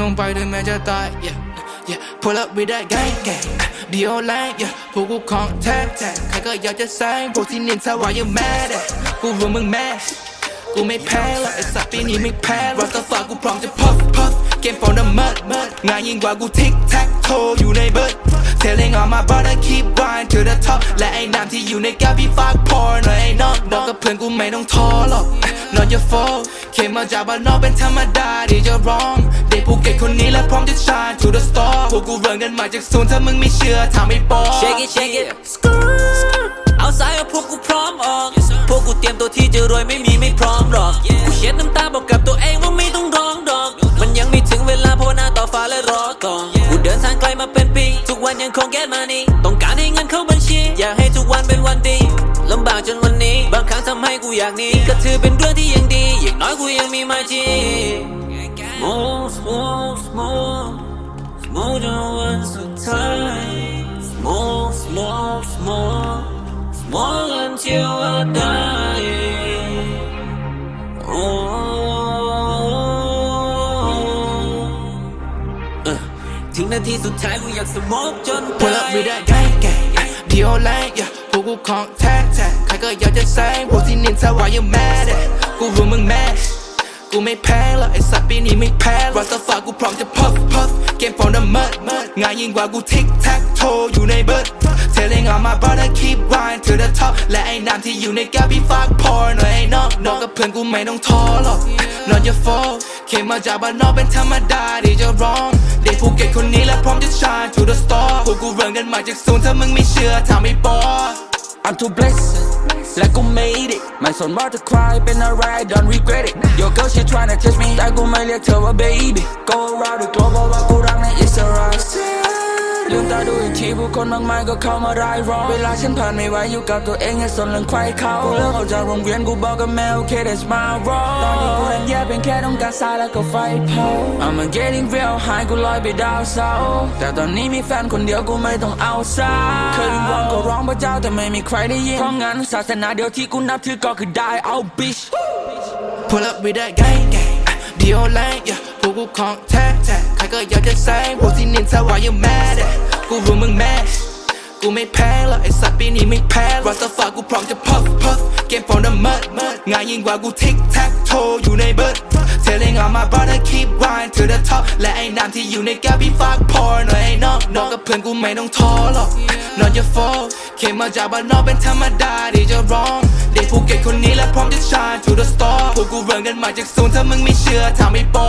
ต้องไปถึงแม้จะตาย yeah yeah pull up with that gang gang เดียวแรง yeah พวกกูของแท้แท้ใครก็อยากจะแซงพวกที่นินทาว่ายังแม่เด็กูรู้มึงแม่กูไม่แพ้หรอกไอ้สัตว์ปีนี้ไม่แพ้รัสฟากูพร้อมจะพัฟพัฟเกมฟอนดอะมัดมัดงานยิ่งกว่ากูทิกแท็กโทอยู่ในเบิร์ด Telling all my brother keep grind to the top และไอ้น้ำที่อยู่ในแก้วพี่ฝากพอหน่อยไอ้น้องบอกกับเพื่อนกูไม่ต้องท้อหรอก not your fault เคมาจากบ้านนอกเป็นธรรมดาที่จะร้องเด็กภูเก็ตคนนี้และพร้อมจะ shine to the star พวกกูเริ่มกันมาจากศูนย์ถ้ามึงไม่เชื่อทำไม่ปอ Shake it shake it เอาสายเอาพวกกูพร้อมออก พวกกูเตรียมตัวที่จะรวยไม่มีไม่พร้อมหรอก กูเช็ดน้ำตาบอกกับตัวเองว่าไม่ต้องร้องดอก มันยังไม่ถึงเวลาภาวนาต่อฟ้าและรอก่อนกูเดินทางไกลมาเป็นปี ทุกวันยังคง get money ต้องการให้เงินเข้าบัญชี อยากให้ทุกวันเป็นวันดีลำบากจนวันนี้ บางครั้งทำให้กูอยากหนี้ก็ถือเป็นเรื่องที่ยังดีอย่าง น้อยกูยังมีมาจี Smooth smooth smooth smooth จนวันสุดท้าย Smooth smooth smooth smooth until I die Oh ถึงนาทีสุดท้ายกูอยากสโมกจน Pull up with that gang gang เดียวแรง yeah พวกกูของแท้แท้ใครก็อยากจะแซงพวกที่นินทาว่ายังแม่ กูไม่แพ้หรอกไอ้สัตว์ปีนี้ไม่แพ้รัสฟากูพร้อมจะพัฟพัฟเกมฟอนเดอะมัดงานยิ่งกว่ากูทิกแท็กโทอยู่ในเบิร์ด Telling all my brother keep grind to the top และไอ้น้ำที่อยู่ในแก้วพี่ฝากพอหน่อยไอ้น้องน้องกับเพื่อนกูไม่ต้องท้อหรอก not your fault เคมาจากบ้านนอกเป็นธรรมดาที่จะร้องเด็กภูเก็ตคนนี้และพร้อมจะ shine to the star พวกกูเริ่มกันมาจากศูนย์ถ้ามึงไม่เชื่อทำไม่ปอ I'm too blessed และกู made it ไม่สนว่าจะใครเป็นอะไร don't regret it Your girl she tryna test me แต่กูไม่เรียกเธอว่า baby Go around the ที่ผู้คนมากมายก็เข้ามารายร้องเวลาฉันผ่านไม่ไหวอยู่กับตัวเองอย่าสนเรื่องใครเขากูเลิกออกจากโรงเรียนกูบอกกับแม่โอเค that's my role ตอนนี้กูนั้นแย่เป็นแค่ต้องการสายแล้วก็ไฟเผา I'm getting real high กูลอยไปดาวเสาแต่ตอนนี้มีแฟนคนเดียวกูไม่ต้องเอาซาเคยวิงวอนก็ร้องพระเจ้าแต่ไม่มีใครได้ยินเพราะงั้นศาสนาเดียวที่กูนับถือก็คือได้เอา bitch Pull up with that gang gang เดียวแรง yeah พวกกูของแท้แท้ใครก็อยากจะแซงพวกที่นินทาว่ายังแม่เด็ กูรู้มึงแม่กูไม่แพ้หรอกไอ้สัตว์ปีนี้ไม่แพ้รัสฟากูพร้อมจะพัฟพัฟเกมฟอนเดอะมัดงานยิ่งกว่ากูทิกแท็กโทอยู่ในเบิร์ด Telling all my brother keep grind to the top และไอ้น้ำที่อยู่ในแก้วพี่ฝากพอหน่อยไอ้น้องน้องกับเพื่อนกูไม่ต้องท้อหรอก not your fault เคมาจากบ้านนอกเป็นธรรมดาที่จะร้องเด็กภูเก็ตคนนี้และพร้อมจะ shine to the star พวกกูเริ่มกันมาจากศูนย์ถ้ามึงไม่เชื่อทำไม่ปอ